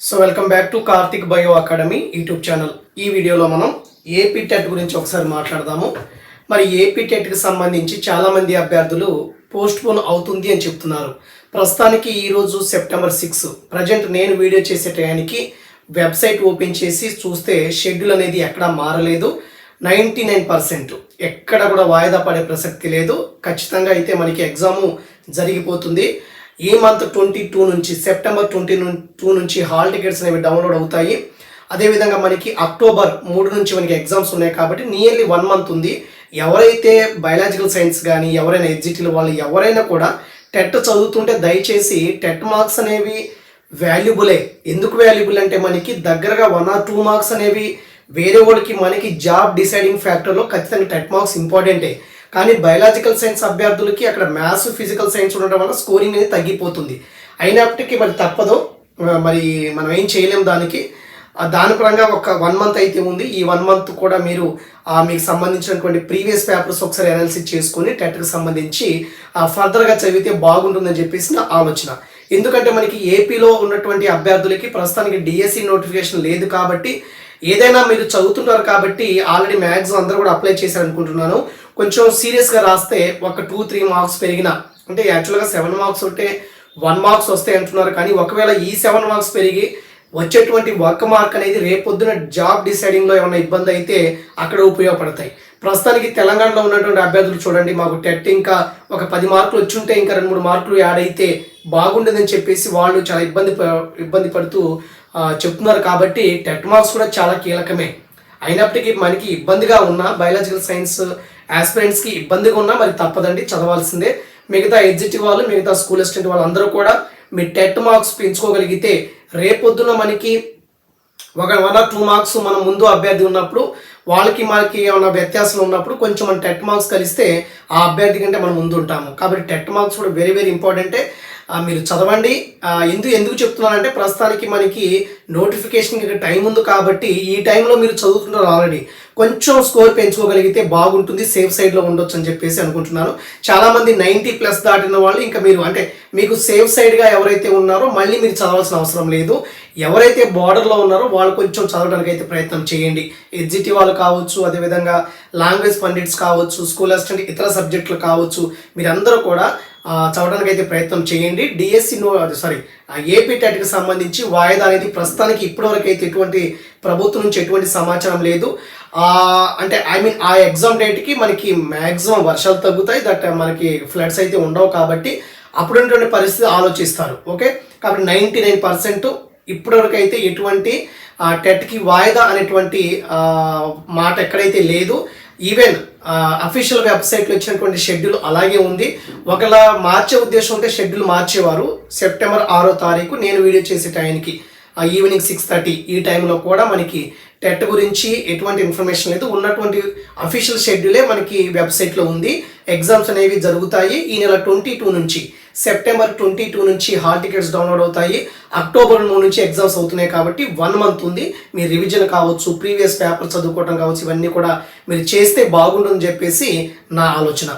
So welcome back to Karthik bio academy YouTube channel ఈ వీడియోలో మనం ఏపీ టెట్ గురించి ఒకసారి మాట్లాడదాము. మరి ఏపీ టెట్కి సంబంధించి చాలామంది అభ్యర్థులు పోస్ట్ పోన్ అవుతుంది అని చెప్తున్నారు. ప్రస్తుతానికి ఈరోజు సెప్టెంబర్ సిక్స్ ప్రజెంట్ నేను వీడియో చేసే టయానికి వెబ్సైట్ ఓపెన్ చేసి చూస్తే షెడ్యూల్ అనేది ఎక్కడా మారలేదు. Ninety nine percent. ఎక్కడ కూడా వాయిదా పడే ప్రసక్తి లేదు. ఖచ్చితంగా అయితే మనకి ఎగ్జాము జరిగిపోతుంది. ఈ మంత్ ట్వంటీ టూ నుంచి సెప్టెంబర్ ట్వంటీ టూ నుంచి హాల్ టికెట్స్ అనేవి డౌన్లోడ్ అవుతాయి. అదేవిధంగా మనకి అక్టోబర్ మూడు నుంచి మనకి ఎగ్జామ్స్ ఉన్నాయి కాబట్టి నియర్లీ వన్ మంత్ ఉంది. ఎవరైతే బయాలజికల్ సైన్స్ కానీ ఎవరైనా ఎగ్జిట్లు వాళ్ళు ఎవరైనా కూడా టెట్ చదువుతుంటే దయచేసి టెట్ మార్క్స్ అనేవి వాల్యుబులే. ఎందుకు వాల్యుబుల్ అంటే మనకి దగ్గరగా వన్ ఆర్ టూ మార్క్స్ అనేవి వేరే వాడికి మనకి జాబ్ డిసైడింగ్ ఫ్యాక్టర్లో ఖచ్చితంగా టెట్ మార్క్స్ ఇంపార్టెంటే. కానీ బయాలజికల్ సైన్స్ అభ్యర్థులకి అక్కడ మ్యాథ్స్ ఫిజికల్ సైన్స్ ఉండడం వల్ల స్కోరింగ్ అనేది తగ్గిపోతుంది. అయినప్పటికీ మరి తప్పదు. మరి మనం ఏం చేయలేం దానికి. దాని పరంగా ఒక వన్ మంత్ అయితే ఉంది. ఈ వన్ మంత్ కూడా మీరు ఆ, మీకు సంబంధించినటువంటి ప్రీవియస్ పేపర్స్ ఒకసారి అనాలిసిస్ చేసుకొని టెట్కి సంబంధించి ఆ, ఫర్దర్గా చదివితే బాగుంటుందని చెప్పేసి నా ఆలోచన. ఎందుకంటే మనకి ఏపీలో ఉన్నటువంటి అభ్యర్థులకి ప్రస్తుతానికి డిఎస్సి నోటిఫికేషన్ లేదు కాబట్టి ఏదైనా మీరు చదువుతున్నారు కాబట్టి ఆల్రెడీ మ్యాథ్స్ అందరూ కూడా అప్లై చేశారు అనుకుంటున్నాను కొంచెం సీరియస్గా రాస్తే ఒక టూ త్రీ మార్క్స్ పెరిగిన అంటే యాక్చువల్గా సెవెన్ మార్క్స్ ఉంటే వన్ మార్క్స్ వస్తాయి అంటున్నారు. కానీ ఒకవేళ ఈ సెవెన్ మార్క్స్ పెరిగి వచ్చేటువంటి వర్క్ మార్క్ అనేది రేపొద్దున జాబ్ డిసైడింగ్లో ఏమైనా ఇబ్బంది అయితే అక్కడ ఉపయోగపడతాయి. ప్రస్తుతానికి తెలంగాణలో ఉన్నటువంటి అభ్యర్థులు చూడండి. మాకు టెట్ ఇంకా ఒక పది మార్కులు వచ్చి ఉంటే ఇంకా రెండు మూడు మార్కులు యాడ్ అయితే బాగుండదని చెప్పేసి వాళ్ళు చాలా ఇబ్బంది ఇబ్బంది పడుతూ చెప్తున్నారు. కాబట్టి టెట్ మార్క్స్ కూడా చాలా కీలకమే. అయినప్పటికీ మనకి ఇబ్బందిగా ఉన్నా బయాలజికల్ సైన్స్ ఆస్పిరెంట్స్కి ఇబ్బందిగా ఉన్నా మరి తప్పదండి చదవాల్సిందే. మిగతా ఎగ్జిట్ వాళ్ళు మిగతా స్కూల్ అసిస్టెంట్ వాళ్ళు అందరూ కూడా మీ టెట్ మార్క్స్ పెంచుకోగలిగితే రేపొద్దున మనకి ఒక వన్ ఆర్ టూ మార్క్స్ మనం ముందు అభ్యర్థి ఉన్నప్పుడు వాళ్ళకి మనకి ఏమైనా వ్యత్యాసం ఉన్నప్పుడు కొంచెం మన టెట్ మార్క్స్ కలిస్తే ఆ అభ్యర్థి కంటే మనం ముందు ఉంటాము కాబట్టి టెట్ మార్క్స్ కూడా వెరీ వెరీ ఇంపార్టెంటే మీరు చదవండి. ఎందుకు ఎందుకు చెప్తున్నానంటే ప్రస్తుతానికి మనకి నోటిఫికేషన్కి టైం ఉంది కాబట్టి ఈ టైంలో మీరు చదువుతున్నారు ఆల్రెడీ. కొంచెం స్కోర్ పెంచుకోగలిగితే బాగుంటుంది సేఫ్ సైడ్లో ఉండొచ్చు అని చెప్పేసి అనుకుంటున్నాను. చాలామంది నైంటీ ప్లస్ దాటిన వాళ్ళు ఇంకా మీరు అంటే మీకు సేఫ్ సైడ్గా ఎవరైతే ఉన్నారో మళ్ళీ మీరు చదవాల్సిన అవసరం లేదు. ఎవరైతే బార్డర్లో ఉన్నారో వాళ్ళు కొంచెం చదవడానికి అయితే ప్రయత్నం చేయండి. ఎగ్జిటి వాళ్ళు కావచ్చు అదేవిధంగా లాంగ్వేజ్ పండిట్స్ కావచ్చు స్కూల్ అసిస్టెంట్ ఇతర సబ్జెక్టులు కావచ్చు మీరందరూ కూడా చదవడానికి అయితే ప్రయత్నం చేయండి. డిఎస్సి నో సారీ ఏపీ టెట్కి సంబంధించి వాయిదా అనేది ప్రస్తుతానికి ఇప్పటివరకు అయితే ఎటువంటి ప్రభుత్వం నుంచి ఎటువంటి సమాచారం లేదు. అంటే ఐ మీన్ ఆ ఎగ్జామ్ డేట్కి మనకి మ్యాక్సిమం వర్షాలు తగ్గుతాయి. దట్ మనకి ఫ్లడ్స్ అయితే ఉండవు కాబట్టి అప్పుడున్నటువంటి పరిస్థితి ఆలోచిస్తారు. ఓకే కాబట్టి నైంటీ నైన్ పర్సెంట్ ఇప్పటివరకు అయితే ఎటువంటి టెట్కి వాయిదా అనేటువంటి మాట ఎక్కడైతే లేదు. ఈవెన్ అఫీషియల్ వెబ్సైట్లో ఇచ్చినటువంటి షెడ్యూల్ అలాగే ఉంది. ఒకవేళ మార్చే ఉద్దేశం ఉంటే షెడ్యూల్ మార్చేవారు. సెప్టెంబర్ ఆరో తారీఖు నేను వీడియో చేసే టైంకి ఈవినింగ్ సిక్స్ థర్టీ ఈ టైంలో కూడా మనకి టెట్ గురించి ఎటువంటి ఇన్ఫర్మేషన్ లేదు. ఉన్నటువంటి అఫీషియల్ షెడ్యూలే మనకి వెబ్సైట్లో ఉంది. ఎగ్జామ్స్ అనేవి జరుగుతాయి. ఈ నెల ట్వంటీ టూ నుంచి సెప్టెంబర్ ట్వంటీ టూ నుంచి హాల్ టికెట్స్ డౌన్లోడ్ అవుతాయి. అక్టోబర్ మూడు నుంచి ఎగ్జామ్స్ అవుతున్నాయి కాబట్టి వన్ మంత్ ఉంది. మీ రివిజన్ కావచ్చు ప్రీవియస్ పేపర్ చదువుకోవడం కావచ్చు ఇవన్నీ కూడా మీరు చేస్తే బాగుంటుందని చెప్పేసి నా ఆలోచన.